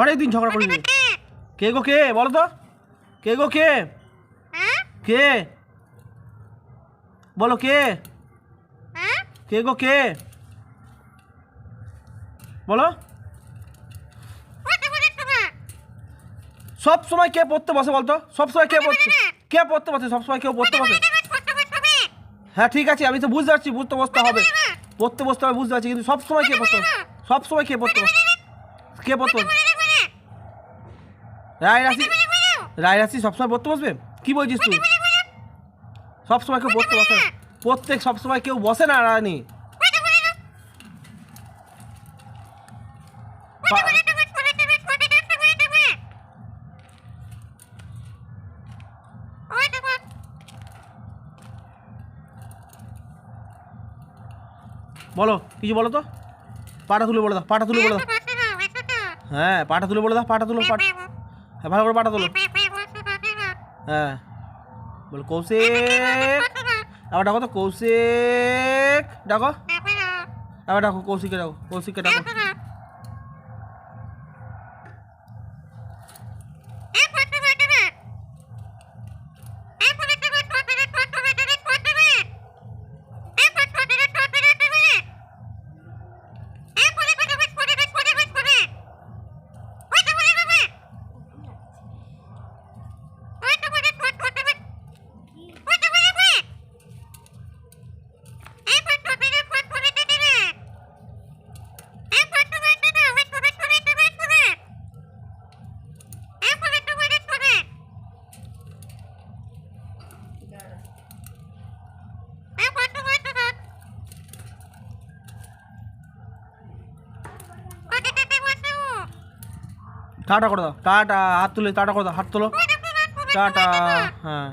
অনেক দিন ঝগড়া করি কে গো কে? বলো তো। কে গো কে? কে? বলো কে? কে গো কে? বলো। সব সময় কে পড়তে বসে বলতো? সব সময় কে পড়তে কে পড়তে বসে? সব সময় কেউ পড়তে বসে? হ্যাঁ ঠিক আছে আমি তো বুঝতে পারছি বুঝতে বসতে হবে। পড়তে বসতে হবে বুঝতে পারছি কিন্তু সব সময় কে পড়তে সব সময় কে পড়তে বসে? কে পড়তে রায় রাশি রায় রাশি সবসময় পড়তে বসবে কি বলছিস তুই সবসময় কেউ পড়তে বসে প্রত্যেক সবসময় কেউ বসে না রানী বলো কিছু বলো তো পাটা তুলে বলে দাও পাটা তুলে বলে দাও হ্যাঁ পাটা তুলে বলে দাও, পাটা তুলো, পাটা হ্যাঁ ভালো করে পাটা তুলো। হ্যাঁ বল কৌশিক, আবার ডাকো তো, কৌশিক, ডাকো। আবার ডাকো, কৌশিককে ডাকো কৌশিককে ডাকো। টাটা করে দাও টাটা হাত তুলে টাটা করে দাও হাত তুলো। টাটা হ্যাঁ।